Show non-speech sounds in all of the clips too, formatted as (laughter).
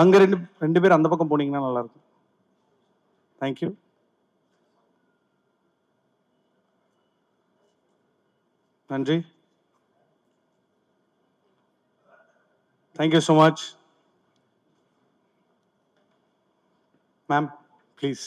அங்கே ரெண்டு ரெண்டு பேர் அந்த பக்கம் போனீங்கன்னா நல்லா இருக்கும் தேங்க்யூ நன்றி. Thank you so much ma'am please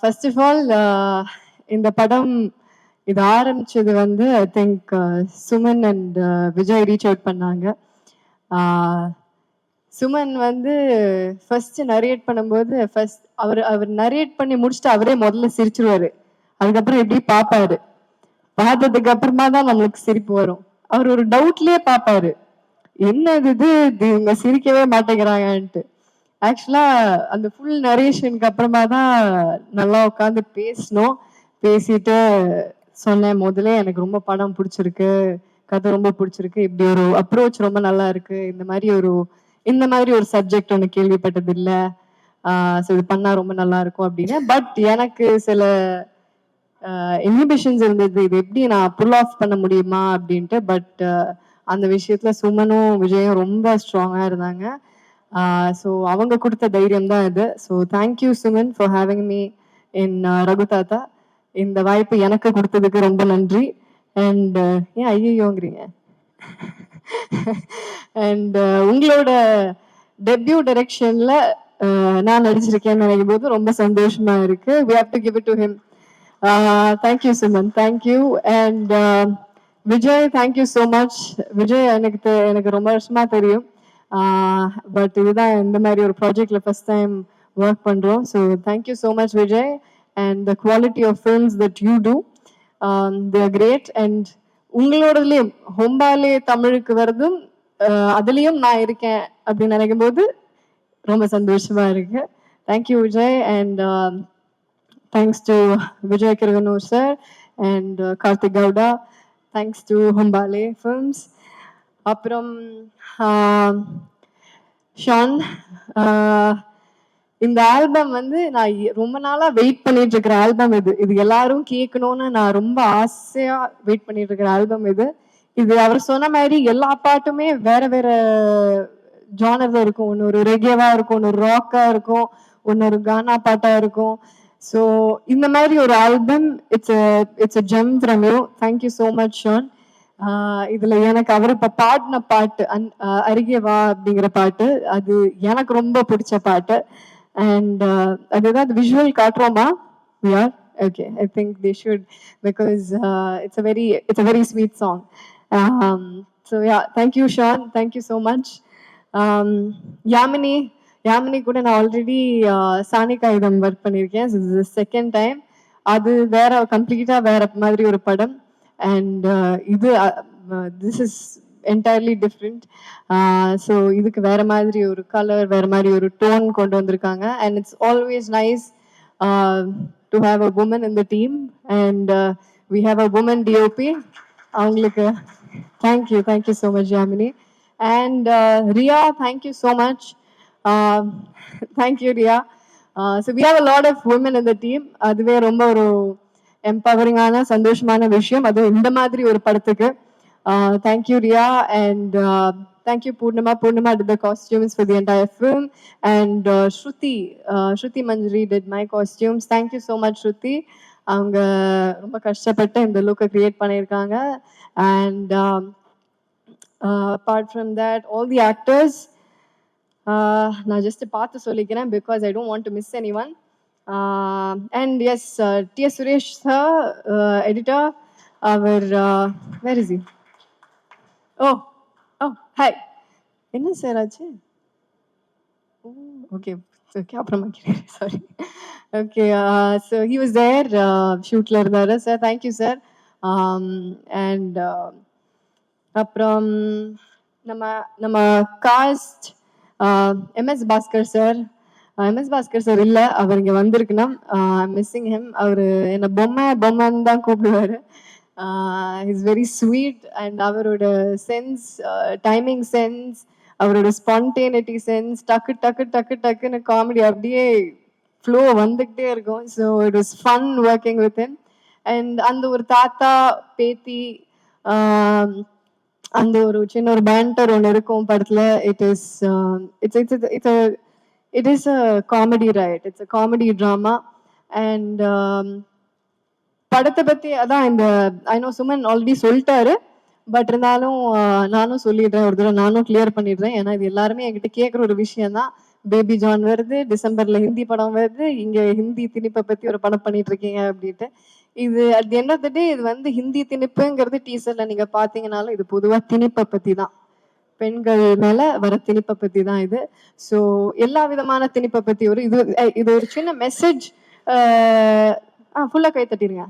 first of all இந்த படம் இது ஆரம்பிச்சது வந்து I think Suman and Vijay reach out பண்ணாங்க. சுமன் வந்து ஃபர்ஸ்ட் நரேட் பண்ணும்போது ஃபர்ஸ்ட் அவர் அவர் நரேட் பண்ணி முடிச்சுட்டு அவரே முதல்ல சிரிச்சிருவாரு. அதுக்கப்புறம் எப்படி பார்ப்பாரு பார்த்ததுக்கு அப்புறமா தான் நம்மளுக்கு சிரிப்பு வரும். அவர் ஒரு டவுட்லயே பார்ப்பாரு என்ன இது இவங்க சிரிக்கவே மாட்டேங்கிறாங்கன்ட்டு. ஆக்சுவலா அந்த ஃபுல் நரேஷனுக்கு அப்புறமா தான் நல்லா உட்காந்து பேசினோம். பேசிட்டு சொன்னேன் முதல்ல எனக்கு ரொம்ப படம் பிடிச்சிருக்கு கதை ரொம்ப பிடிச்சிருக்கு இப்படி ஒரு அப்ரோச் ரொம்ப நல்லா இருக்கு. இந்த மாதிரி ஒரு இந்த மாதிரி ஒரு சப்ஜெக்ட் ஒன்று கேள்விப்பட்டது இல்லை ஸோ இது பண்ணா ரொம்ப நல்லா இருக்கும் அப்படின்னு. பட் எனக்கு சில இன்ஹிபிஷன்ஸ் இருந்தது. இது எப்படி நான் புல் ஆஃப் பண்ண முடியுமா அப்படின்ட்டு. பட் அந்த விஷயத்துல சுமனும் விஜயும் ரொம்ப ஸ்ட்ராங்கா இருந்தாங்க. ஸோ அவங்க கொடுத்த தைரியம் தான் இது so thank you Suman for having me in Raghu Thatha. இந்த வாய்ப்பு எனக்கு கொடுத்ததுக்கு ரொம்ப நன்றி. அண்ட் ஏன் ஐயோங்கிறீங்க அண்ட் உங்களோட டெபியூ டைரக்ஷன்ல நான் நடிச்சிருக்கேன்னு நினைக்கும் போது ரொம்ப சந்தோஷமா இருக்கு. We have to give it to him thank you Suman thank you and Vijay thank you so much Vijay எனக்கு தெ- எனக்கு ரொம்ப வருஷமா தெரியும். பட் இதுதான் இந்த மாதிரி ஒரு ப்ராஜெக்டில் ஃபஸ்ட் டைம் ஒர்க் பண்ணுறோம் so thank you so much Vijay and the quality of films that you do there great and உங்களோடதுலேயும் Hombale தமிழுக்கு வரதும் அதுலேயும் நான் இருக்கேன் அப்படின்னு நினைக்கும் போது ரொம்ப சந்தோஷமாக இருக்கு. Thank you Vijay and thanks to Vijay Kiragandur sir and Karthik Gowda thanks to Hombale films அப்புறம் ஷான் இந்த ஆல்பம் வந்து நான் ரொம்ப நாளா வெயிட் பண்ணிட்டு இருக்கிற ஆல்பம் இது. இது எல்லாரும் கேட்கணும்னு நான் ரொம்ப ஆசையா வெயிட் பண்ணிட்டு இருக்கிற ஆல்பம் இது. இது அவர் சொன்ன மாதிரி எல்லா பாட்டுமே வேற வேற ஜானர்ல இருக்கும். ஒன்று ஒரு ரெகேவா இருக்கும் ஒன்று ராக்கா இருக்கும் ஒன்று ஒரு கானா பாட்டா இருக்கும். ஸோ இந்த மாதிரி ஒரு album it's it's a gem from you thank you so much Sean. இதுல எனக்கு அவர் இப்ப பாடின பாட்டு அந் அருகே வா அப்படிங்கிற பாட்டு அது எனக்கு ரொம்ப பிடிச்ச பாட்டு. அண்ட் அதுதான் விஷுவல் காட்டுறோமா? யார் okay I think the shoot because it's a very it's a very sweet song so yeah thank you Sean thank you so much Yamini Yamini கூட நான் ஆல்ரெடி சாணி காகிதம் ஒர்க் பண்ணியிருக்கேன். செகண்ட் டைம் அது வேற கம்ப்ளீட்டா வேற மாதிரி ஒரு படம். அண்ட் இது this is entirely different so இதுக்கு வேற மாதிரி ஒரு கலர் வேற மாதிரி ஒரு டோன் கொண்டு வந்திருக்காங்க. And it's always nice to have a woman in the team and we have a woman DOP அவங்களுக்கு thank you thank you so much Jamini and Riya thank you so much thank you Riya so we have a lot of woman in the team அதுவே ரொம்ப ஒரு எம்பவரிங்கான சந்தோஷமான விஷயம். அதுவும் இந்த மாதிரி ஒரு படத்துக்கு. Thank you Riya and thank you Poornima Poornima did the costumes for the entire film and Shruti Shruti Manjari did my costumes thank you so much Shruti அவங்க ரொம்ப கஷ்டப்பட்டு இந்த லுக்கை கிரியேட் பண்ணியிருக்காங்க. And apart from that all the actors நான் just பார்த்து சொல்லிக்கிறேன் because I don't want to miss anyone and S T S Suresh sir editor our where is oh oh hi என்ன சார் ஆச்சு ஓகே ஓகே அப்புறமா கேட்குறேன் sorry okay so he was there ஷூட்டில் இருந்தார் sir thank you sir and அப்புறம் நம்ம நம்ம cast M S Bhaskar sir M S Bhaskar sir இல்லை அவர் இங்கே வந்திருக்குன்னா மிஸ்ஸிங் ஹெம் அவர் என்னை பொம்மை பொம்மைன்னு தான் கூப்பிடுவார். இஸ் வெரி ஸ்வீட் அண்ட் அவரோட சென்ஸ் டைமிங் சென்ஸ் அவரோட ஸ்பான்டேனிட்டி சென்ஸ் டக்கு டக்கு டக்கு டக்குன்னு காமெடி அப்படியே ஃப்ளோ வந்துக்கிட்டே இருக்கும். So it was fun working with him and அந்த ஒரு தாத்தா பேத்தி அந்த ஒரு சின்ன ஒரு பேண்டர் ஒன்று இருக்கும் படத்தில். It is it's it's it's it is a comedy right it's a comedy drama and படத்தை பத்தி அதான் இந்த ஐ நோ சுமன் ஆல்ரெடி சொல்லிட்டாரு. பட் இருந்தாலும் நானும் சொல்லிடுறேன். ஒரு தடவை நானும் கிளியர் பண்ணிடுறேன். ஏன்னா இது எல்லாருமே என்கிட்ட கேட்குற ஒரு விஷயம் தான் பேபி ஜான் வருது டிசம்பர்ல ஹிந்தி படம் வருது. இங்க ஹிந்தி திணிப்பை பத்தி ஒரு படம் பண்ணிட்டு இருக்கீங்க அப்படின்ட்டு. இது at end of the day இது வந்து ஹிந்தி திணிப்புங்கிறது டீசர்ல நீங்க பாத்தீங்கன்னாலும் இது பொதுவா திணிப்பை பத்தி தான் பெண்கள் மேல வர திணிப்பை பத்தி தான் இது. ஸோ எல்லா விதமான திணிப்பை பத்தி ஒரு இது இது ஒரு சின்ன மெசேஜ் ஆ ஃபுல்லாக கை தட்டிடுங்க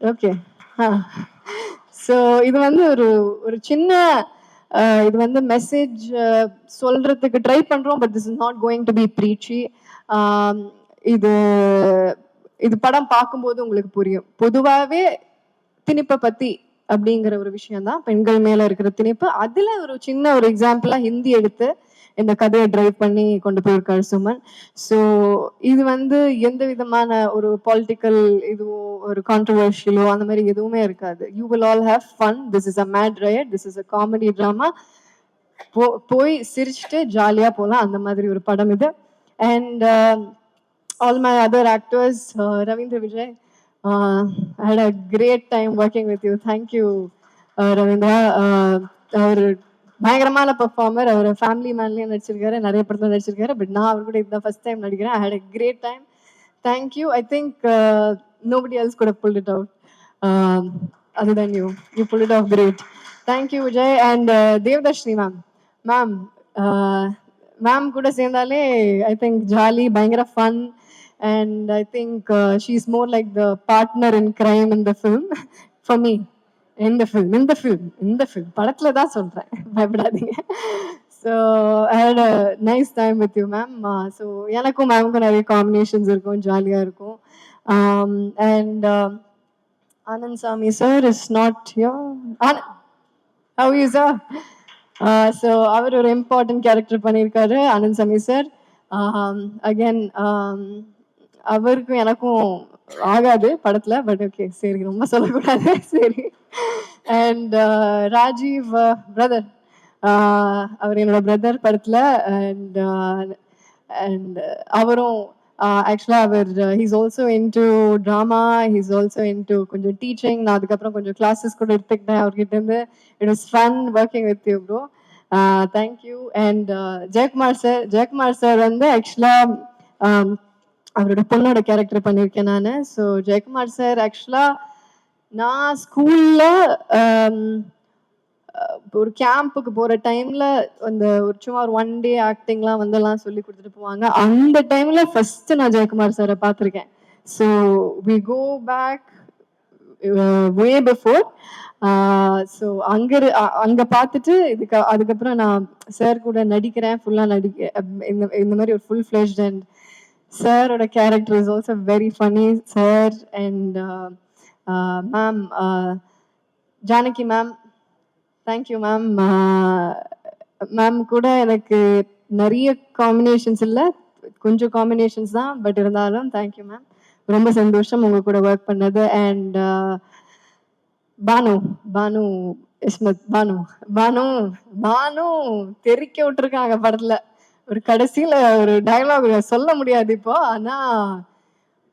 ஓகே ஸோ இது வந்து ஒரு ஒரு சின்ன இது வந்து மெசேஜ் சொல்றதுக்கு ட்ரை பண்றோம் but this is not going to be preachy இது இது படம் பார்க்கும்போது உங்களுக்கு புரியும். பொதுவாகவே திணிப்பை பத்தி அப்படிங்கிற ஒரு விஷயம் தான் பெண்கள் மேல இருக்கிற திணிப்பு. அதுல ஒரு சின்ன ஒரு எக்ஸாம்பிளா ஹிந்தி எடுத்து இந்த கதையை டிரைவ் பண்ணி கொண்டு போயிருக்காரு சுமன். ஸோ இது வந்து எந்த விதமான ஒரு பாலிட்டிக்கல் இதுவோ ஒரு கான்ட்ரவர்ஷியலோ அந்த மாதிரி எதுவுமே இருக்காது. You will all have fun this is a mad riot this is a comedy drama போ போய் சிரிச்சுட்டு ஜாலியாக போகலாம் அந்த மாதிரி ஒரு படம் இது. And all my other actors Ravindra Vijay I had a great time working with you thank you Ravindra அவர் பயங்கரமான பெர்ஃபார்மர் அவர் ஃபேமிலி மேன்லேயும் நடிச்சிருக்காரு நிறைய படத்தில் நடிச்சிருக்காரு. பட் நான் அவர் கூட இதுதான் ஃபர்ஸ்ட் டைம் நடிக்கிறேன். I had a great time thank you I think nobody else could pull it out other than you you pulled it great great. Thank Vijay and Devadarshini ma'am ma'am ma'am கூட சேர்ந்தாலே I think jolly பயங்கர fun and I think she is more like the partner in crime in the film for me இந்த film இந்த film இந்த film படத்துல தான் சொல்றேன். (laughs) பயப்படாதீங்க. So I had a nice time with you ma'am so எனக்கும் மேமுக்கும் நிறைய காம்பினேஷன்ஸ் இருக்கும் ஜாலியாக இருக்கும். Um, and um, Anand Sami sir is not yo Anand, how are you sir? Uh, அவர் ஒரு இம்பார்ட்டன்ட் கேரக்டர் பண்ணியிருக்காரு ஆனந்த் சாமி சார் அகேன் அவருக்கும் எனக்கும் ஆகாது படத்துல பட் ஓகே சரி ரொம்ப சொல்லக்கூடாது சரி. அண்ட் ராஜீவ் பிரதர் அவர் என்னோட பிரதர் படத்துல அண்ட் அண்ட் uh, அவரும் uh, ஆக்சுவலாக அவர் he's also into drama he's also into கொஞ்சம் டீச்சிங் நான் அதுக்கப்புறம் கொஞ்சம் கிளாஸஸ் கூட எடுத்துக்கிட்டேன் அவர்கிட்ட இருந்து. It was fun working with you bro thank you and Jayakumar sir Jayakumar sir வந்து ஆக்சுவலாக um, அவரோட பொண்ணோட கேரக்டர் பண்ணியிருக்கேன் நான். ஸோ ஜெயக்குமார் சார் ஆக்சுவலாக நான் ஸ்கூலில் ஒரு கேம்புக்கு போகிற டைமில் அந்த ஒரு சும்மா ஒரு ஒன் டே ஆக்டிங்லாம் வந்து எல்லாம் சொல்லி கொடுத்துட்டு போவாங்க. அந்த டைமில் ஃபஸ்ட்டு நான் ஜெயக்குமார் சாரை பார்த்துருக்கேன். So we go back way before so அங்கே இரு- பார்த்துட்டு இதுக்கு அதுக்கப்புறம் நான் சார் கூட நடிக்கிறேன். ஃபுல்லாக நடிக்க இந்த இந்த மாதிரி ஒரு ஃபுல் ஃப்ளெஷ்ட் அண்ட் சாரோட character is also very funny sir and ma'am Janaki ma'am thank you ma'am ma'am கூட எனக்கு நிறைய காம்பினேஷன்ஸ் இல்லை. கொஞ்சம் காம்பினேஷன்ஸ் தான் பட் இருந்தாலும் தேங்க்யூ மேம் ரொம்ப சந்தோஷம் உங்க கூட ஒர்க் பண்ணது அண்ட் uh, பானு பானு இஸ்மத் பானு பானு பானு தெறிக்க விட்டுருக்காங்க படத்துல. ஒரு கடைசியில ஒரு டைலாக் சொல்ல முடியாது இப்போ. ஆனா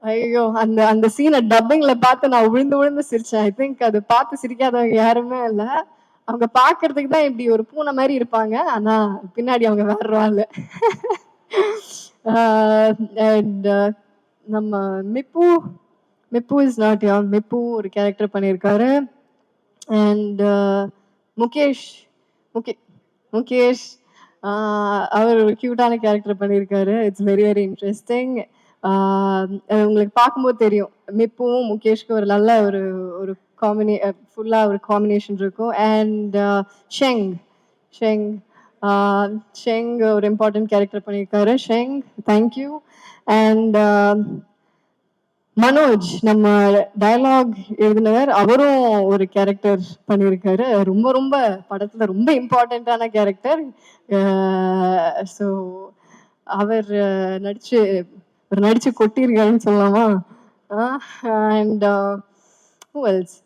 ஐயோ அந்த அந்த சீனை டப்பிங்ல பார்த்து நான் விழுந்து விழுந்து சிரிச்சேன். ஐ திங்க் அது பார்த்து சிரிக்காதவங்க யாருமே இல்ல. அவங்க பாக்குறதுக்கு தான் இப்படி ஒரு பூனை மாதிரி இருப்பாங்க. ஆனா பின்னாடி அவங்க வேற ஆளு. (laughs) அண்ட் uh, நம்ம மிப்பு மிப்பு இஸ் நாட் யா மிப்பு ஒரு கேரக்டர் பண்ணியிருக்காரு. அண்ட் uh, முகேஷ் முகே முகேஷ் அவர் க்யூட்டான கேரக்டர் பண்ணியிருக்காரு. இட்ஸ் வெரி வெரி இன்ட்ரெஸ்டிங் உங்களுக்கு பார்க்கும்போது தெரியும். மிப்புவும் முகேஷ்க்கு ஒரு நல்ல ஒரு ஒரு காம்பினே ஃபுல்லாக ஒரு காம்பினேஷன் இருக்கும். அண்ட் ஷெங் ஷெங் ஷெங் ஒரு இம்பார்ட்டன்ட் கேரக்டர் பண்ணியிருக்காரு. Sheng thank you and Manoj நம்ம டயலாக் எழுதினவர். அவரும் ஒரு கேரக்டர் பண்ணியிருக்காரு. ரொம்ப ரொம்ப படத்துல ரொம்ப இம்பார்ட்டண்ட்டான கேரக்டர் ஸோ அவர் நடிச்சு அவர் நடிச்சு கொட்டியிருக்காருன்னு சொல்லலாமா? And who else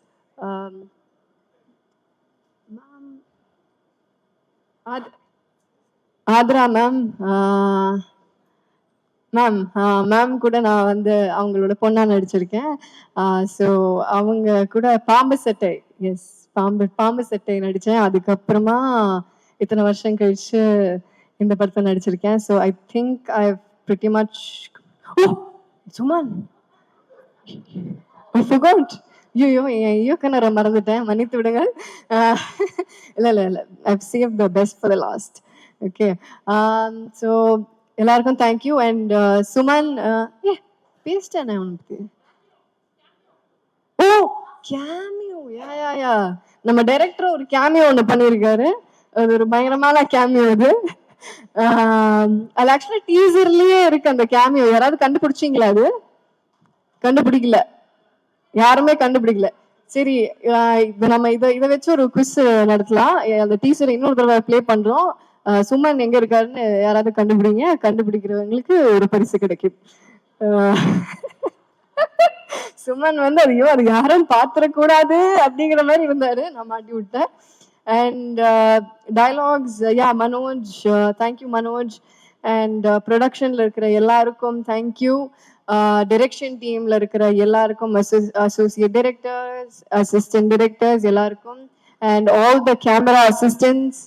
Aathra ma'am ma'am ma'am கூட நான் வந்து அவங்களோட பொண்ணா நடிச்சிருக்கேன். ஸோ அவங்க கூட பாம்பு சட்டை. எஸ் பாம்பு பாம்பு சட்டை நடித்தேன் அதுக்கப்புறமா இத்தனை வருஷம் கழிச்சு இந்த படத்தை நடிச்சிருக்கேன். So I think I pretty much oh Suman I forgot. ஐயோ என் இயக்குனரை மறந்துட்டேன். மன்னித்து விடுங்கள். இல்லை இல்லை இல்லை. I save the best for the last okay so எல்லாருக்கும் தேங்க்யூ அண்ட் சுமன் ஏ பேசிட்டேன் நான் உனக்கு. ஓ கேமியோ யா யா யா நம்ம டைரக்டர் ஒரு கேமியோ ஒன்று பண்ணியிருக்காரு. அது ஒரு பயங்கரமான கேமியோ um, அது அது ஆக்சுவலாக டீசர்லயே இருக்கு அந்த கேமியோ யாராவது கண்டுபிடிச்சிங்களா அது? கண்டுபிடிக்கல. யாருமே கண்டுபிடிக்கல. சரி uh, ஆஹ் நம்ம இதை இதை வச்சு ஒரு குவிஸ் நடத்தலாம். அந்த டீசர் இன்னொரு தடவை ப்ளே பண்றோம். சுமன் எங்க இருக்காருன்னு யாராவது கண்டுபிடிங்க. கண்டுபிடிக்கிறவங்களுக்கு ஒரு பரிசு கிடைக்கும். சுமன் வந்து ஐயோ அது யாரும் பாத்திரக்கூடாது அப்படிங்கிற மாதிரி இருந்தாரு. நான் மாட்டி விட்டேன். And dialogues yeah Manoj thank you Manoj. And ப்ரொடக்ஷன்ல இருக்கிற எல்லாருக்கும் தேங்க்யூ டிரெக்ஷன் டீம்ல இருக்கிற எல்லாருக்கும் அசோசியேட் டிரெக்டர்ஸ் அசிஸ்டன்ட் டிரெக்டர்ஸ் எல்லாருக்கும். And all the camera assistants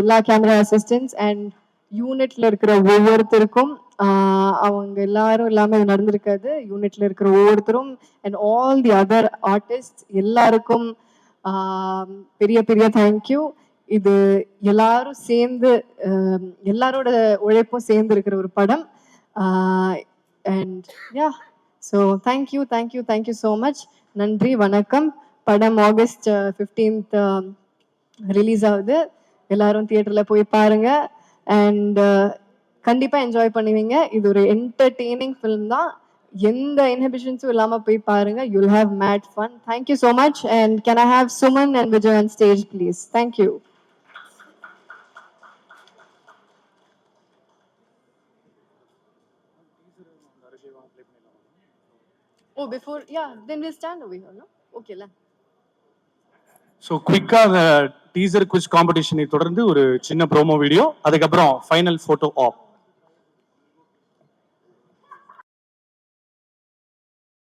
எல்லா கேமரா அசிஸ்டன்ஸ் அண்ட் யூனிட்ல இருக்கிற ஒவ்வொருத்தருக்கும் அவங்க எல்லாரும் இல்லாமல் இது நடந்திருக்காது யூனிட்ல இருக்கிற ஒவ்வொருத்தரும் and all the other artist எல்லாருக்கும் பெரிய பெரிய தேங்க்யூ இது எல்லாரும் சேர்ந்து எல்லாரோட உழைப்பும் சேர்ந்து இருக்கிற ஒரு படம். And yeah so thank you thank you thank you so much நன்றி வணக்கம். படம் ஆகஸ்ட் ஃபிஃப்டீன்த் ரிலீஸ் ஆகுது. எல்லாரும் தியேட்டர்ல போய் பாருங்க. அண்ட் uh, கண்டிப்பா என்ஜாய் பண்ணுவீங்க. இது ஒரு என்டர்டெய்னிங் ஃபிலிம் தான். எந்த இன்ஹிபிஷன்ஸும் இல்லாம போய் பாருங்க. You'll have made fun thank you so much and can I have Suman and Vijay on stage please thank you oh before yeah then will stand ஓகேல so குவிக்காக அந்த டீசர் குவிச் காம்படிஷனை தொடர்ந்து ஒரு சின்ன ப்ரோமோ வீடியோ அதுக்கப்புறம் final photo app